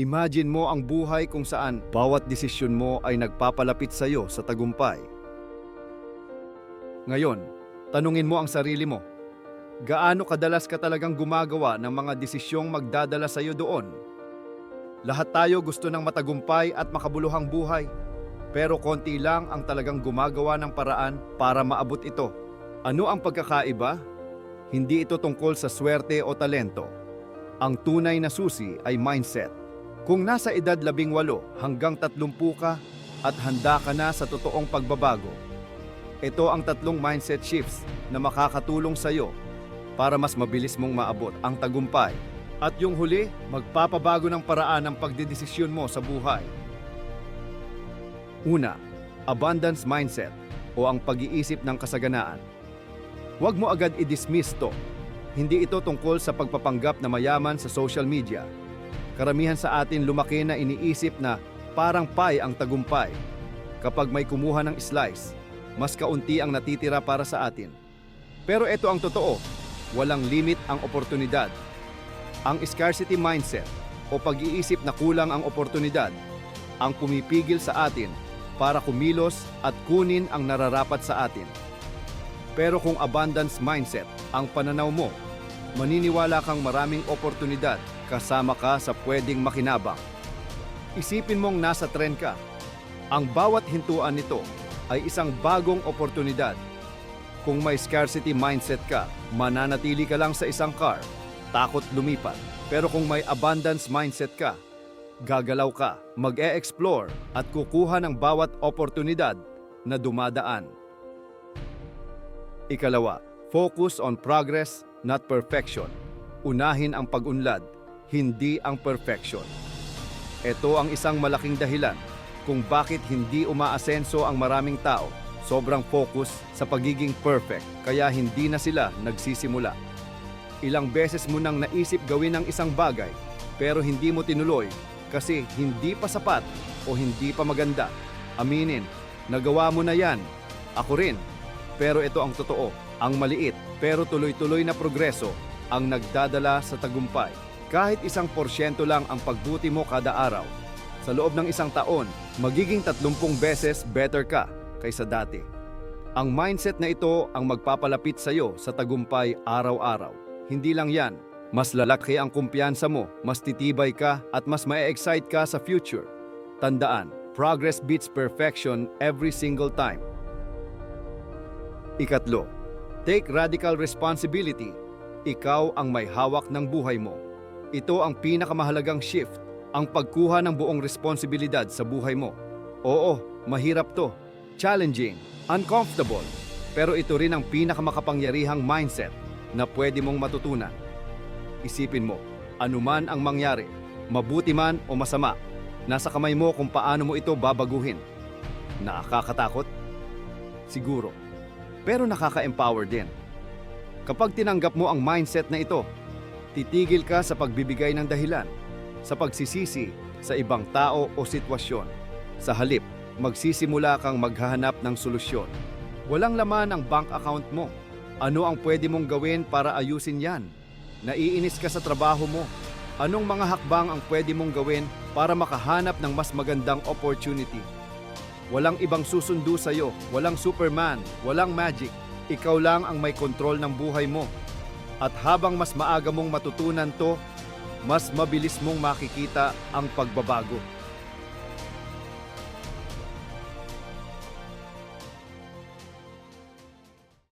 Imagine mo ang buhay kung saan bawat desisyon mo ay nagpapalapit sa iyo sa tagumpay. Ngayon, tanungin mo ang sarili mo. Gaano kadalas ka talagang gumagawa ng mga desisyong magdadala sa iyo doon? Lahat tayo gusto ng matagumpay at makabuluhang buhay. Pero konti lang ang talagang gumagawa ng paraan para maabot ito. Ano ang pagkakaiba? Hindi ito tungkol sa swerte o talento. Ang tunay na susi ay mindset. Kung nasa edad 18 hanggang 30 ka at handa ka na sa totoong pagbabago, ito ang tatlong mindset shifts na makakatulong sa iyo para mas mabilis mong maabot ang tagumpay. At yung huli, magpapabago ng paraan ng pagdedesisyon mo sa buhay. Una, abundance mindset o ang pag-iisip ng kasaganaan. Huwag mo agad i-dismiss to. Hindi ito tungkol sa pagpapanggap na mayaman sa social media. Karamihan sa atin lumaki na iniisip na parang pie ang tagumpay. Kapag may kumuha ng slice, mas kaunti ang natitira para sa atin. Pero ito ang totoo, walang limit ang oportunidad. Ang scarcity mindset o pag-iisip na kulang ang oportunidad ang pumipigil sa atin para kumilos at kunin ang nararapat sa atin. Pero kung abundance mindset ang pananaw mo, maniniwala kang maraming oportunidad kasama ka sa pwedeng makinabang. Isipin mong nasa trend ka. Ang bawat hintuan nito ay isang bagong oportunidad. Kung may scarcity mindset ka, mananatili ka lang sa isang car, takot lumipat. Pero kung may abundance mindset ka, gagalaw ka, mag-e-explore at kukuha ng bawat oportunidad na dumadaan. Ikalawa, focus on progress, not perfection. Unahin ang pag-unlad, hindi ang perfection. Ito ang isang malaking dahilan kung bakit hindi umaasenso ang maraming tao. Sobrang focus sa pagiging perfect, kaya hindi na sila nagsisimula. Ilang beses mo nang naisip gawin ang isang bagay, pero hindi mo tinuloy kasi hindi pa sapat o hindi pa maganda. Aminin, nagawa mo na yan. Ako rin. Pero ito ang totoo, ang maliit pero tuloy-tuloy na progreso ang nagdadala sa tagumpay. Kahit isang porsyento lang ang pagbuti mo kada araw, sa loob ng isang taon, magiging 30 beses better ka kaysa dati. Ang mindset na ito ang magpapalapit sa iyo sa tagumpay araw-araw. Hindi lang yan, mas lalaki ang kumpiyansa mo, mas titibay ka at mas ma-excite ka sa future. Tandaan, progress beats perfection every single time. Ikatlo, take radical responsibility. Ikaw ang may hawak ng buhay mo. Ito ang pinakamahalagang shift, ang pagkuha ng buong responsibilidad sa buhay mo. Oo, mahirap to. Challenging, uncomfortable. Pero ito rin ang pinakamakapangyarihang mindset na pwede mong matutunan. Isipin mo, anuman ang mangyari, mabuti man o masama, nasa kamay mo kung paano mo ito babaguhin. Nakakatakot? Siguro. Pero nakaka-empower din. Kapag tinanggap mo ang mindset na ito, titigil ka sa pagbibigay ng dahilan, sa pagsisisi sa ibang tao o sitwasyon. Sa halip, magsisimula kang maghahanap ng solusyon. Walang laman ang bank account mo. Ano ang pwede mong gawin para ayusin yan? Naiinis ka sa trabaho mo. Anong mga hakbang ang pwede mong gawin para makahanap ng mas magandang opportunity? Walang ibang susundo sa iyo, walang Superman, walang magic. Ikaw lang ang may kontrol ng buhay mo. At habang mas maaga mong matutunan to, mas mabilis mong makikita ang pagbabago.